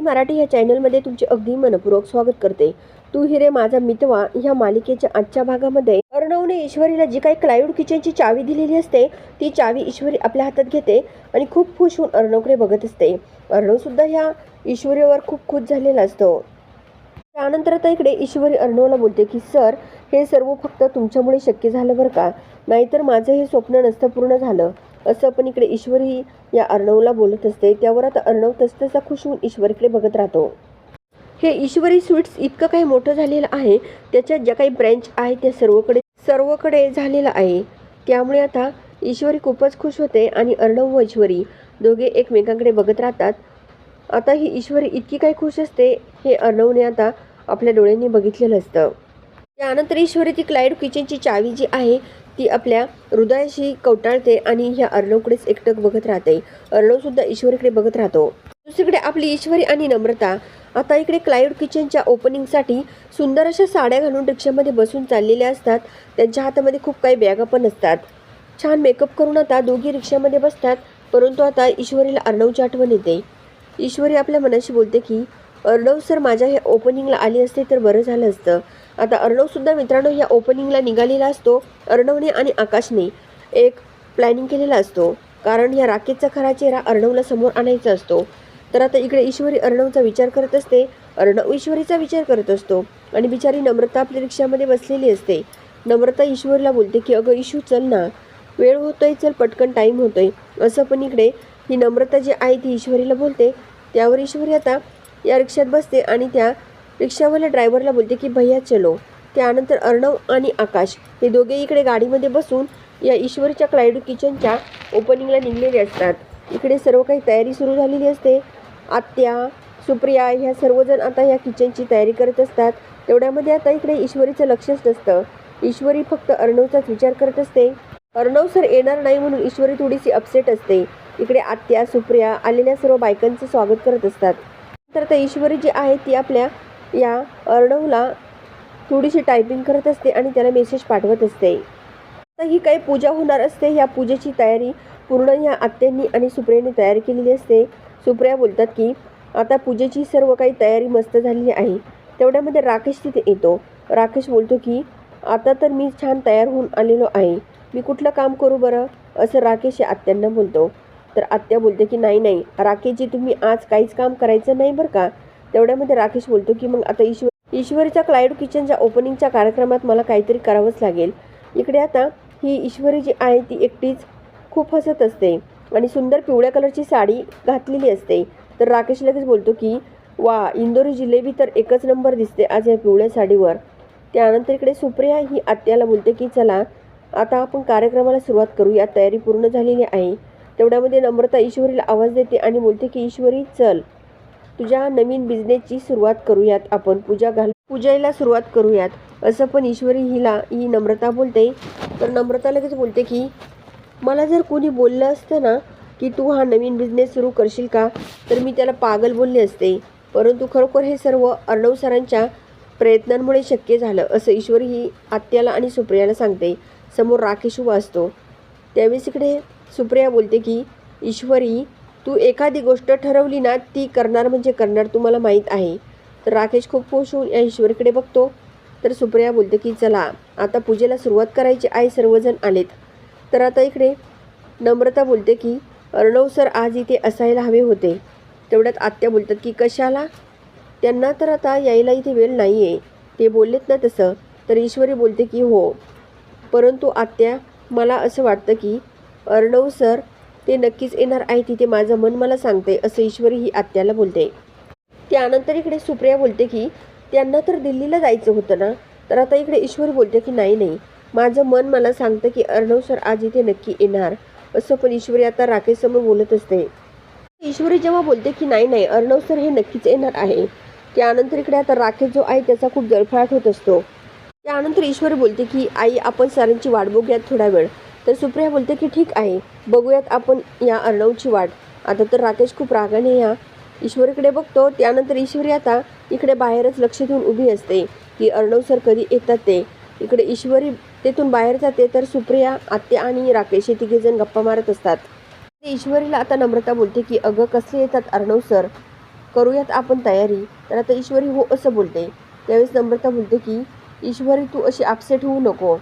मराठी या चॅनलमध्ये तुमचे अगदी मनपूर्वक स्वागत करते. तू हिरे माझा मितवा ह्या मालिकेच्या आजच्या भागामध्ये अर्णवने ईश्वरीला जी काही क्लायवूड किचनची चावी दिलेली असते ती चावी ईश्वरी आपल्या हातात घेते आणि खूप खुश होऊन अर्णवकडे बघत असते. अर्णव सुद्धा ह्या ईश्वरीवर खूप खुश झालेला असतो. त्यानंतर आता इकडे ईश्वरी अर्णवला बोलते की सर हे सर्व फक्त तुमच्यामुळे शक्य झालं बरं का? नाहीतर माझं हे स्वप्न नसतं पूर्ण झालं. असं आपण इकडे ईश्वरी या अर्णवला बोलत असते. त्यावर आता अर्णव तसतसा खुश होऊन ईश्वरीकडे बघत राहतो. हे ईश्वरी स्वीट्स इतकं काही मोठं झालेलं आहे. त्याच्यात ज्या काही ब्रँच आहे त्या सर्वकडे सर्वकडे झालेलं आहे. त्यामुळे आता ईश्वरी खूपच खुश होते आणि अर्णव व ईश्वरी दोघे एकमेकांकडे बघत राहतात. आता ही ईश्वरी इतकी काही खुश असते हे अर्णवने आता आपल्या डोळ्यांनी बघितलेलं असतं. त्यानंतर ईश्वरी ती क्लाइड किचनची चावी जी आहे ती आपल्या हृदयाशी कवटाळते आणि ह्या अर्णवकडेच एकटक बघत राहते. अर्णवसुद्धा ईश्वरीकडे बघत राहतो. दुसरीकडे आपली ईश्वरी आणि नम्रता. आता इकडे क्लाउड किचनच्या ओपनिंगसाठी सुंदर अशा साड्या घालून रिक्षामध्ये बसून चाललेल्या असतात. त्यांच्या हातामध्ये खूप काही बॅगा पण असतात. छान मेकअप करून आता दोघी रिक्षामध्ये बसतात. परंतु आता ईश्वरीला अर्णवची आठवण येते. ईश्वरी आपल्या मनाशी बोलते की अर्णव सर माझ्या ह्या ओपनिंगला आली असते तर बरं झालं असतं. आता अर्णवसुद्धा मित्रांनो या ओपनिंगला निघालेला असतो. अर्णवने आणि आकाशने एक प्लॅनिंग केलेला असतो. कारण या राकेशचा खरा चेहरा अर्णवला समोर आणायचा असतो. तर आता इकडे ईश्वरी अर्णवचा विचार करत असते. अर्णव ईश्वरीचा विचार करत असतो. आणि बिचारी नम्रता आपल्या रिक्षामध्ये बसलेली असते. नम्रता ईश्वरीला बोलते की अगं इशू चल ना. वेळ होतोय चल पटकन टाईम होतोय. असं पण इकडे ही नम्रता जी आहे ती ईश्वरीला बोलते. त्यावर ईश्वरी आता या रिक्षात बसते आणि त्या रिक्षावाल्या ड्रायव्हरला बोलते की भैया चलो. त्यानंतर अर्णव आणि आकाश हे दोघे इकडे गाडीमध्ये बसून या ईश्वरीच्या क्लाइड किचनच्या ओपनिंगला निघलेले असतात. इकडे सर्व काही तयारी सुरू झालेली असते. आत्या सुप्रिया ह्या सर्वजण आता या किचनची तयारी करत असतात. तेवढ्यामध्ये आता इकडे ईश्वरीचं लक्षच नसतं. ईश्वरी फक्त अर्णवचाच विचार करत असते. अर्णव सर येणार नाही म्हणून ईश्वरी थोडीशी अपसेट असते. इकडे आत्या सुप्रिया आलेल्या सर्व बायकांचं स्वागत करत असतात. तर आता ईश्वरी जी आहे ती आपल्या या अर्णवला थोडीशी टायपिंग करत असते आणि त्याला मेसेज पाठवत असते. आता ही काही पूजा होणार असते. या पूजेची तयारी पूर्ण ह्या आत्यांनी आणि सुप्रियाने तयारी केलेली असते. सुप्रिया बोलतात की आता पूजेची सर्व काही तयारी मस्त झालेली आहे. तेवढ्यामध्ये राकेश तिथे येतो. राकेश बोलतो की आता तर मी छान तयार होऊन आलेलो आहे. मी कुठलं काम करू बरं? असं राकेश या आत्यांना बोलतो. तर आत्या बोलते की नाही नाही. राकेशजी तुम्ही आज काहीच काम करायचं नाही बरं का? तेवढ्यामध्ये राकेश बोलतो की मग आता ईश्वर ईश्वरीच्या क्लायड किचनच्या ओपनिंगच्या कार्यक्रमात मला काहीतरी करावंच लागेल. इकडे आता ही ईश्वरी जी आहे ती एकटीच खूप हसत असते आणि सुंदर पिवळ्या कलरची साडी घातलेली असते. तर राकेश लगेच बोलतो की वा इंदोरी जिलेबी तर एकच नंबर दिसते आज या पिवळ्या साडीवर. त्यानंतर इकडे सुप्रिया ही आत्याला बोलते की चला आता आपण कार्यक्रमाला सुरुवात करूया तयारी पूर्ण झालेली आहे. तेवढ्यामध्ये नम्रता ईश्वरीला आवाज देते आणि बोलते की ईश्वरी चल. तुझ्या नवीन बिझनेसची सुरुवात करूयात आपण. पूजा घाल. पूजेला सुरुवात करूयात. असं पण ईश्वरी हिला ही नम्रता बोलते. तर नम्रता लगेच बोलते की मला जर कोणी बोललं असतं ना की तू हा नवीन बिझनेस सुरू करशील का तर मी त्याला पागल बोलले असते. परंतु खरोखर हे सर्व अर्णव सरांच्या प्रयत्नांमुळे शक्य झालं असं ईश्वरी ही आत्याला आणि सुप्रियाला सांगते. समोर राकेश उभा असतो. त्यावेळेस इकडे सुप्रिया बोलते की ईश्वरी तू एखादी गोष्ट ठरवली ना ती करणार म्हणजे करणार तुम्हाला माहीत आहे. तर राकेश खूप खुश होऊन या ईश्वरीकडे बघतो. तर सुप्रिया बोलते की चला आता पूजेला सुरुवात करायची आहे सर्वजण आलेत. तर आता इकडे नम्रता बोलते की अर्णव सर आज इथे असायला हवे होते. तेवढ्यात आत्या बोलतात की कशाला? त्यांना तर आता यायला इथे वेळ नाही आहे ते बोललेत ना तसं. तर ईश्वरी बोलते की हो परंतु आत्या मला असं वाटतं की अर्णव सर ते नक्कीच येणार आहे तिथे माझं मन मला सांगते असं ईश्वरी ही आत्याला बोलते. त्यानंतर इकडे सुप्रिया बोलते की त्यांना तर दिल्लीला जायचं होतं ना? तर आता इकडे ईश्वरी बोलते की नाही नाही. माझं मन मला सांगतं की अर्णव सर आज इथे नक्की येणार. असं पण ईश्वरी आता राकेशसमोर बोलत असते. ईश्वरी जेव्हा बोलते की नाही नाही अर्णव सर हे नक्कीच येणार आहे. त्यानंतर इकडे आता राकेश जो आहे त्याचा खूप जळफळाट होत असतो. त्यानंतर ईश्वरी बोलते की आई आपण सरांची वाट बघूयात थोडा वेळ. तर सुप्रिया बोलते की ठीक आहे बघूयात आपण या अर्णवची वाट. आता तर राकेश खूप रागाने या ईश्वरीकडे बघतो त्यानंतर ईश्वरी आता इकडे बाहेरच लक्ष देऊन उभी असते की अर्णव सर कधी येतात ते. इकडे ईश्वरी तेथून बाहेर जाते तर सुप्रिया आत्या आणि राकेश हे तिघेजण गप्पा मारत असतात. ईश्वरीला आता नम्रता बोलते की अगं कसले येतात अर्णव सर करूयात आपण तयारी. तर आता ईश्वरी हो असं बोलते. त्यावेळेस नम्रता बोलते की ईश्वरी तू अशी अपसेट होऊ नको.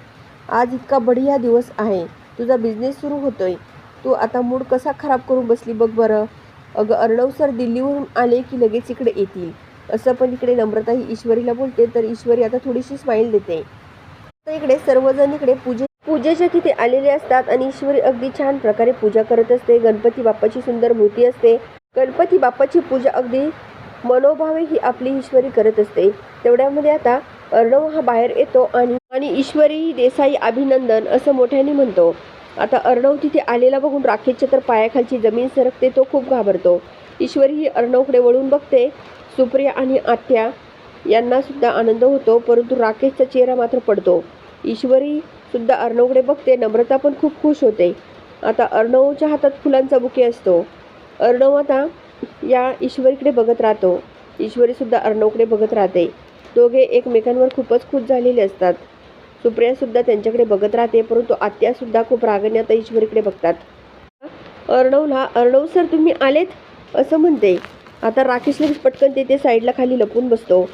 आज इतका बढिया दिवस आहे. तुझा बिझनेस सुरू होतोय. तू आता मूड कसा खराब करून बसली बघ बरं. अगं अर्णव सर दिल्लीवरून आले की लगेच इकडे येतील. असं पण इकडे नम्रता ही ईश्वरीला बोलते तर ईश्वरी आता थोडीशी स्माईल देते. आता इकडे सर्वजण इकडे पूजे पूजेच्या तिथे आलेले असतात आणि ईश्वरी अगदी छान प्रकारे पूजा करत असते. गणपती बाप्पाची सुंदर मूर्ती असते. गणपती बाप्पाची पूजा अगदी मनोभावे ही आपली ईश्वरी करत असते. तेवढ्यामध्ये आता अर्णव हा बाहेर येतो आणि आणि ईश्वरी देसाई अभिनंदन असं मोठ्याने म्हणतो. आता अर्णव तिथे आलेला बघून राकेशच्या तर पायाखालची जमीन सरकते तो खूप घाबरतो. ईश्वरी ही अर्णवकडे वळून बघते. सुप्रिया आणि आत्या यांना सुद्धा आनंद होतो परंतु राकेशचा चेहरा मात्र पडतो. ईश्वरी सुद्धा अर्णवकडे बघते नम्रता पण खूप खुश होते. आता अर्णवच्या हातात फुलांचा बुके असतो. अर्णव आता या ईश्वरीकडे बघत राहतो. ईश्वरी सुद्धा अर्णवकडे बघत राहते. दोघे एकमेकांवर खूपच खुश झालेले असतात. सुप्रियासुद्धा त्यांच्याकडे बघत राहते परंतु आत्यासुद्धा खूप रागण्यात आता ईश्वरीकडे बघतात. अर्णवला अर्णव सर तुम्ही आलेत? असं म्हणते. आता राकेश लगेच पटकन ते साईडला खाली लपून बसतो.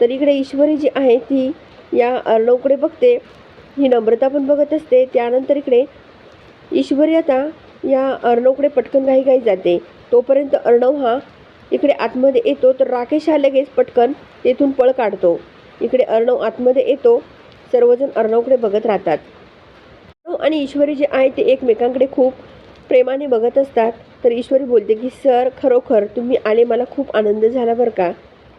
तर इकडे ईश्वरी जी आहे ती या अर्णवकडे बघते. ही नम्रता पण बघत असते. त्यानंतर इकडे ईश्वरी आता या अर्णवकडे पटकन घाई घाई जाते. तोपर्यंत अर्णव हा इकडे आतमध्ये येतो तर राकेश हा लगेच पटकन तेथून पळ काढतो. इकडे अर्णव आतमध्ये येतो. सर्वजण अर्णवकडे बघत राहतात. अर्णव आणि ईश्वरी जे आहे ते एकमेकांकडे खूप प्रेमाने बघत असतात. तर ईश्वरी बोलते की सर खरोखर तुम्ही आले मला खूप आनंद झाला बरं का?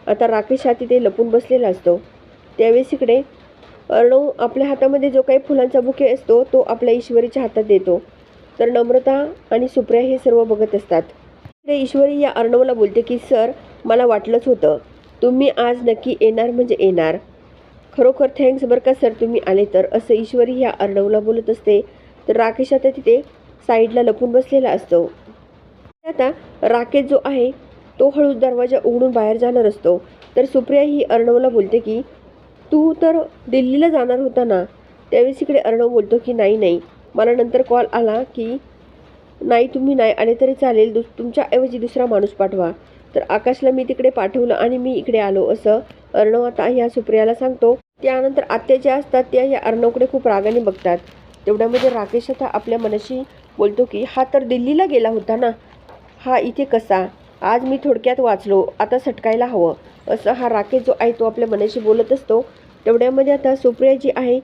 आता राकेश हा तिथे लपून बसलेला असतो. त्यावेळेस इकडे अर्णव आपल्या हातामध्ये जो काही फुलांचा बुके असतो तो आपल्या ईश्वरीच्या हातात देतो. तर नम्रता आणि सुप्रिया हे सर्व बघत असतात. इकडे ईश्वरी या अर्णवला बोलते की सर मला वाटलंच होतं. तुम्ही आज नक्की येणार म्हणजे येणार. खरोखर थँक्स बरं का सर तुम्ही आले तर. असं ईश्वरी ह्या अर्णवला बोलत असते. तर राकेश आता तिथे साईडला लपून बसलेला असतो. आता राकेश जो आहे तो हळूच दरवाजा उघडून बाहेर जाणार असतो. तर सुप्रिया ही अर्णवला बोलते की तू तर दिल्लीला जाणार होता ना? त्यावेळेस इकडे अर्णव बोलतो की नाही नाही. मला नंतर कॉल आला की नाही तुम्ही नाही आले तरी चालेल दुस तुमच्याऐवजी दुसरा माणूस पाठवा. तर आकाशला मी तिकडे पाठवलं आणि मी इकडे आलो. असं अर्णव आता ह्या सुप्रियाला सांगतो. त्यानंतर आत्या ज्या असतात त्या या अर्णवकडे खूप रागाने बघतात. तेवढ्यामध्ये राकेश आता आपल्या मनाशी बोलतो की हा तर दिल्लीला गेला होता ना? हा इथे कसा? आज मी थोडक्यात वाचलो. आता सटकायला हवं. असं हा राकेश जो आहे तो आपल्या मनाशी बोलत असतो. तेवढ्यामध्ये आता सुप्रिया जी आहे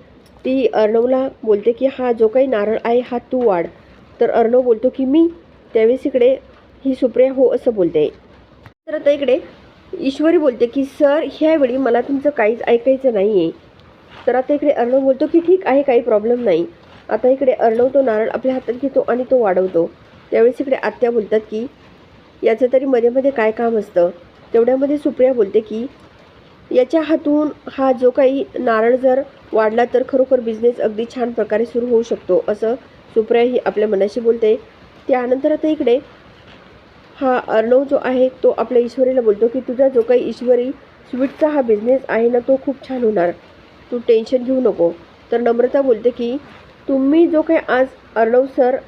ती अर्णवला बोलते की हा जो काही नारळ आहे हा तू वाढ. तर अर्णव बोलतो की मी त्यावेळेस इकडे ही सुप्रिया हो असं बोलते. तर आता इकडे ईश्वरी बोलते की सर ह्यावेळी मला तुमचं काहीच ऐकायचं नाही आहे तर आता इकडे अर्णव बोलतो की ठीक आहे काही प्रॉब्लेम नाही. आता इकडे अर्णव तो नारळ आपल्या हातात घेतो आणि तो वाढवतो. त्यावेळेस इकडे आत्या बोलतात की याचं तरी मध्ये मध्ये काय काम असतं? तेवढ्यामध्ये सुप्रिया बोलते की याच्या हातून हा जो काही नारळ जर वाढला तर खरोखर बिझनेस अगदी छान प्रकारे सुरू होऊ शकतो असं सुप्रिया ही आपल्या मनाशी बोलते. त्यानंतर आता इकडे हा अर्णव जो आहे तो आपल्या ईश्वरीला बोलतो की तुझा जो काही ईश्वरी स्वीटचा हा बिझनेस आहे ना तो खूप छान होणार. तू टेन्शन घेऊ नको. तर नम्रता बोलते की तुम्ही जो काही आज अर्णव सर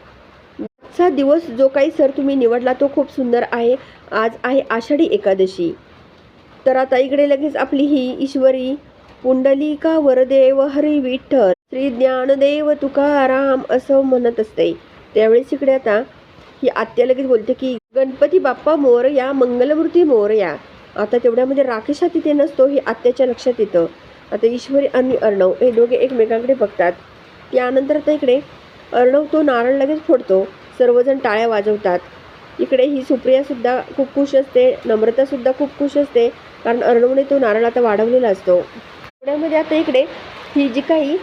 आजचा दिवस जो काही सर तुम्ही निवडला तो खूप सुंदर आहे. आज आहे आषाढी एकादशी. तर आता इकडे लगेच आपली ही ईश्वरी पुंडलिका वरदेव हरी विठ्ठल. श्री ज्ञानदेव तुकाराम असं म्हणत असते. त्यावेळेस इकडे आता ही आत्या लगेच बोलते की गणपती बाप्पा मोरया मंगलमूर्ती मोरया आता तेवढ्यामध्ये म्हणजे राकेश हा तिथे नसतो हे आत्याच्या लक्षात येतं. आता ईश्वरी आणि अर्णव हे दोघे एकमेकांकडे बघतात. त्यानंतर आता इकडे अर्णव तो नारळ लगेच फोडतो. सर्वजण टाळ्या वाजवतात. इकडे ही सुप्रियासुद्धा खूप खुश असते नम्रतासुद्धा खूप खुश असते कारण अर्णवने तो नारळ आता वाढवलेला असतो. पुण्यामध्ये आता इकडे ही जी काही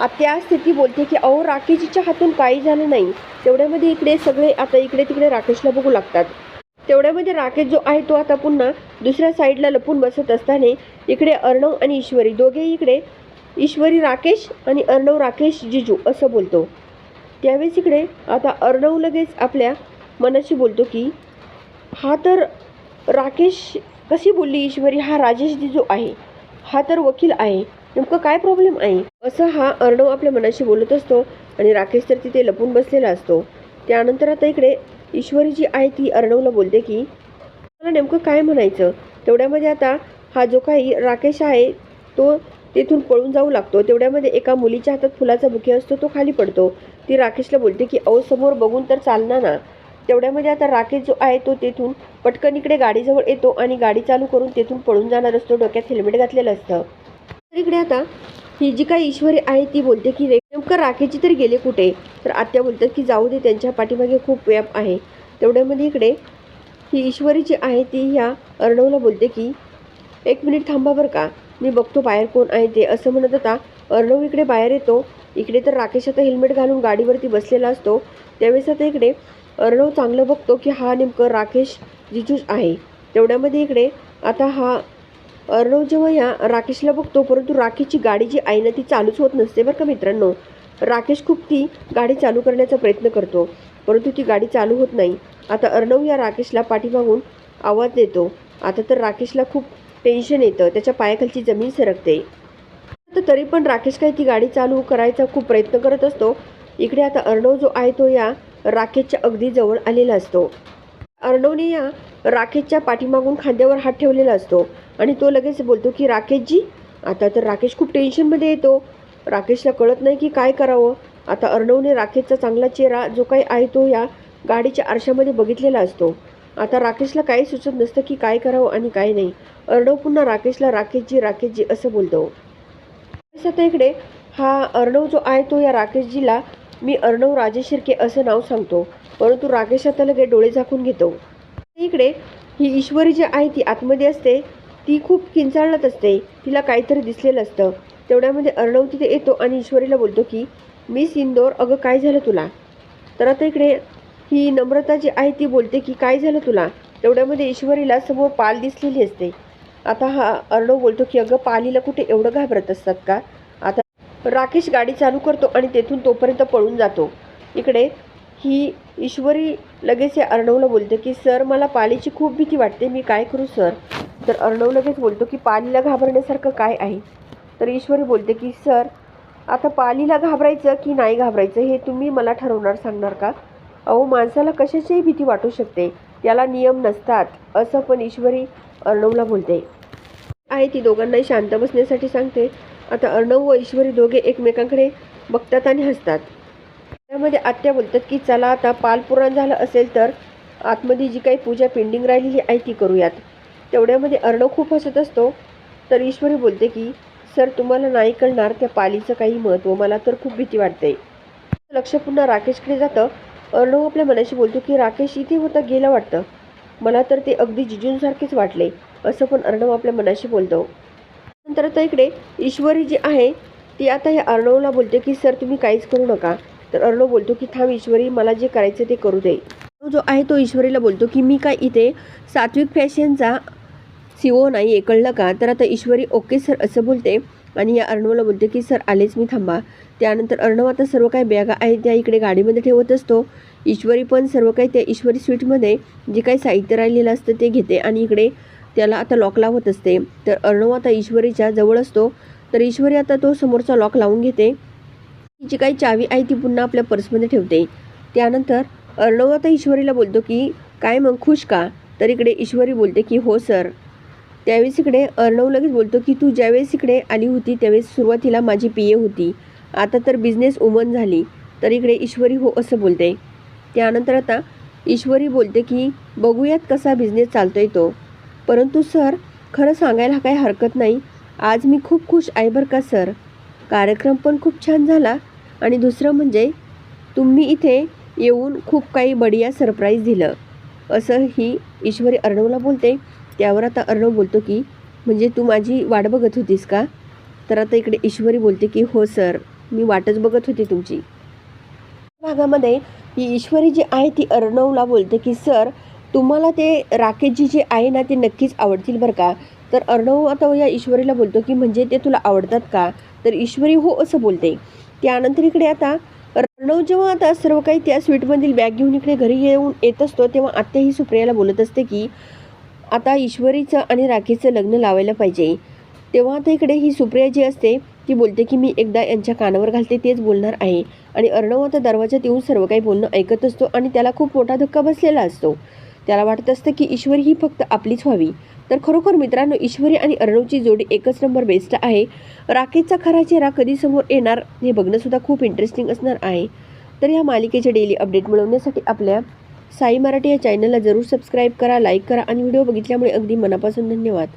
आत्या स्थिती बोलते की अहो राकेशजीच्या हातून काही झालं नाही. तेवढ्यामध्ये इकडे सगळे आता इकडे तिकडे राकेशला बघू लागतात. तेवढ्यामध्ये राकेश जो आहे तो आता पुन्हा दुसऱ्या साईडला लपून बसत असताना इकडे अर्णव आणि ईश्वरी. दोघेही इकडे ईश्वरी राकेश आणि अर्णव राकेश जिजू असं बोलतो. त्यावेळेस इकडे आता अर्णव लगेच आपल्या मनाशी बोलतो की हा तर राकेश कशी बोलली ईश्वरी? हा राजेश जिजू आहे. हा तर वकील आहे. नेमकं काय प्रॉब्लेम आहे? असं हा अर्णव आपल्या मनाशी बोलत असतो आणि राकेश तर तिथे लपून बसलेला असतो. त्यानंतर आता इकडे ईश्वरी जी आहे ती अर्णवला बोलते की मला नेमकं काय म्हणायचं? तेवढ्यामध्ये आता हा जो काही राकेश आहे तो तेथून पळून जाऊ लागतो. तेवढ्यामध्ये एका मुलीच्या हातात फुलाचा बुके असतो तो खाली पडतो. ती राकेशला बोलते की अहो समोर बघून तर चालणार ना. तेवढ्यामध्ये आता राकेश जो आहे तो तेथून पटकन इकडे गाडीजवळ येतो आणि गाडी चालू करून तेथून पळून जाणार असतो. डोक्यात हेल्मेट घातलेलं असतं. इकडे आता ही जी काही ईश्वरी आहे ती बोलते की रे नेमकं राखेची तरी गेले कुठे? तर आत्या बोलतात की जाऊ दे त्यांच्या पाठीमागे खूप व्याप आहे. तेवढ्यामध्ये इकडे ही ईश्वरी जी आहे ती ह्या अर्णवला बोलते की एक मिनिट थांबा बरं का मी बघतो बाहेर कोण आहे ते. असं म्हणत होता अर्णव इकडे बाहेर येतो. इकडे तर राकेश आता हेल्मेट घालून गाडीवरती बसलेला असतो. त्यावेळेस आता इकडे अर्णव चांगलं बघतो की हा नेमकं राकेश जिजूज आहे. तेवढ्यामध्ये इकडे आता हा अर्णव जेव्हा या राकेशला बघतो परंतु राकेशची गाडी जी आहे ना ती चालूच होत नसते बरं का मित्रांनो. राकेश खूप ती गाडी चालू करण्याचा प्रयत्न करतो परंतु ती गाडी चालू होत नाही. आता अर्णव या राकेशला पाठीमागून आवाज देतो. आता तर राकेशला खूप टेन्शन येतं त्याच्या पायाखालची जमीन सरकते. तर तरी पण राकेश काही ती गाडी चालू करायचा खूप प्रयत्न करत असतो. इकडे आता अर्णव जो आहे तो या राकेशच्या अगदी जवळ आलेला असतो. अर्णवने या राकेशच्या पाठीमागून खांद्यावर हात ठेवलेला असतो. आणि तो लगेच बोलतो की राकेशजी आता तर राकेश खूप टेन्शनमध्ये येतो. राकेशला कळत नाही की काय करावं. आता अर्णवने राकेशचा चांगला चेहरा जो काही आहे तो या गाडीच्या आरशामध्ये बघितलेला असतो. आता राकेशला काही सुचत नसतं की काय करावं आणि काय नाही. अर्णव पुन्हा राकेशला राकेशजी राकेशजी असं बोलतो. आता इकडे. हा अर्णव जो आहे तो या राकेशजीला मी अर्णव राजेशिर्के असं नाव सांगतो. परंतु राकेश आता लगे डोळे झाकून घेतो. इकडे ही ईश्वरी जी आहे ती आतमध्ये असते ती खूप किंचाळत असते. तिला काहीतरी दिसलेलं असतं. तेवढ्यामध्ये अर्णव तिथे येतो आणि ईश्वरीला बोलतो की मिस इंदोर अगं काय झालं तुला? तर आता इकडे ही नम्रता जी आहे ती बोलते की काय झालं तुला? तेवढ्यामध्ये ईश्वरीला समोर पाल दिसलेली असते. आता हा अर्णव बोलतो की अगं पालीला कुठे एवढं घाबरत असतात का? आता राकेश गाडी चालू करतो आणि तेथून तोपर्यंत पळून जातो. इकडे ही ईश्वरी लगेच या अर्णवला बोलते की सर मला पालीची खूप भीती वाटते. मी काय करू सर? तर अर्णव लगेच बोलतो की पालीला घाबरण्यासारखं काय आहे? तर ईश्वरी बोलते की सर आता पालीला घाबरायचं की नाही घाबरायचं हे तुम्ही मला ठरवणार सांगणार का? अहो माणसाला कशाचीही भीती वाटू शकते. त्याला नियम नसतात. असं पण ईश्वरी अर्णवला बोलते. आहे ती दोघांनाही शांत बसण्यासाठी सांगते. आता अर्णव व ईश्वरी दोघे एकमेकांकडे बघतात आणि हसतात. त्यामध्ये आत्या बोलतात की चला आता पालपुराण झालं असेल तर आतमध्ये जी काही पूजा पेंडिंग राहिलेली आहे ती करूयात. तेवढ्यामध्ये अर्णव खूप हसत असतो. तर ईश्वरी बोलते की सर तुम्हाला नाही कळणार त्या पालीचं काही महत्त्व. मला तर खूप भीती वाटते. लक्ष पुन्हा राकेशकडे जातं. अर्णव आपल्या मनाशी बोलतो की राकेश इथे होता गेला वाटतं. मला तर ते अगदी जिजूंसारखेच वाटले. असं पण अर्णव आपल्या मनाशी बोलतो. नंतर आता इकडे ईश्वरी जी आहे ती आता या अर्णवला बोलते की सर तुम्ही काहीच करू नका. तर अर्णव बोलतो की थांब ईश्वरी मला जे करायचं ते करू दे. जो आहे तो ईश्वरीला बोलतो की मी काय इथे सात्विक फॅशनचा सी ओ नाही आहे कळलं का? तर आता ईश्वरी ओके सर असं बोलते. आणि या अर्णवला बोलते की सर आलेच मी थांबा. त्यानंतर अर्णव आता सर्व काही बॅगा आहेत त्या इकडे गाडीमध्ये ठेवत असतो. ईश्वरी पण सर्व काही त्या ईश्वरी स्वीटमध्ये जे काही साहित्य राहिलेलं असतं ते घेते आणि इकडे त्याला आता लॉक लावत असते. तर अर्णव आता ईश्वरीच्या जवळ असतो. तर ईश्वरी आता तो समोरचा लॉक लावून घेते. जी काही चावी आहे ती पुन्हा आपल्या पर्समध्ये ठेवते. त्यानंतर अर्णव आता ईश्वरीला बोलतो की काय मग खुश का? तर इकडे ईश्वरी बोलते की हो सर. त्यावेळेस इकडे अर्णव लगेच बोलतो की तू ज्यावेळेस इकडे आली होती त्यावेळेस सुरुवातीला माझी पी. ए. होती. आता तर बिझनेस वुमन झाली. तर इकडे ईश्वरी हो असं बोलते. त्यानंतर आता ईश्वरी बोलते की बघूयात कसा बिझनेस आहे तो. परंतु सर खरं सांगायला काही हरकत नाही. आज मी खूप खुश आहे बरं का सर? कार्यक्रम पण खूप छान झाला. आणि दुसरं म्हणजे तुम्ही इथे येऊन खूप काही बढिया सरप्राईज दिलं. असं ही ईश्वरी अर्णवला बोलते. त्यावर आता अर्णव बोलतो की म्हणजे तू माझी वाट बघत होतीस का? तर आता इकडे ईश्वरी बोलते की हो सर मी वाटच बघत होते तुमची. भागामध्ये ही ईश्वरी जी आहे ती अर्णवला बोलते की सर तुम्हाला ते राकेशजी जे आहे ना ते नक्कीच आवडतील बरं का? तर अर्णव आता या ईश्वरीला बोलतो की म्हणजे ते तुला आवडतात का? तर ईश्वरी हो असं बोलते. त्यानंतर इकडे आता अर्णव जेव्हा आता सर्व काही त्या स्वीटमधील बॅग घेऊन इकडे घरी येऊन येत असतो तेव्हा आत्या ही सुप्रियाला बोलत असते की आता ईश्वरीचं आणि राखीचं लग्न लावायला पाहिजे. तेव्हा आता इकडे ही सुप्रिया जी असते ती बोलते की मी एकदा यांच्या कानावर घालते तेच बोलणार आहे. आणि अर्णव आता दरवाजात येऊन सर्व काही बोलणं ऐकत असतो आणि त्याला खूप मोठा धक्का बसलेला असतो. त्याला वाटत असतं की ईश्वरी ही फक्त आपलीच व्हावी. तर खरोखर मित्रांनो ईश्वरी आणि अर्णवची जोडी एकच नंबर बेस्ट आहे. राकेशचा खरा चेहरा कधी समोर येणार हे बघणंसुद्धा खूप इंटरेस्टिंग असणार आहे. तर या मालिकेचे डेली अपडेट मिळवण्यासाठी आपल्या साई मराठी या चॅनलला जरूर सबस्क्राईब करा लाईक करा आणि व्हिडिओ बघितल्यामुळे अगदी मनापासून धन्यवाद.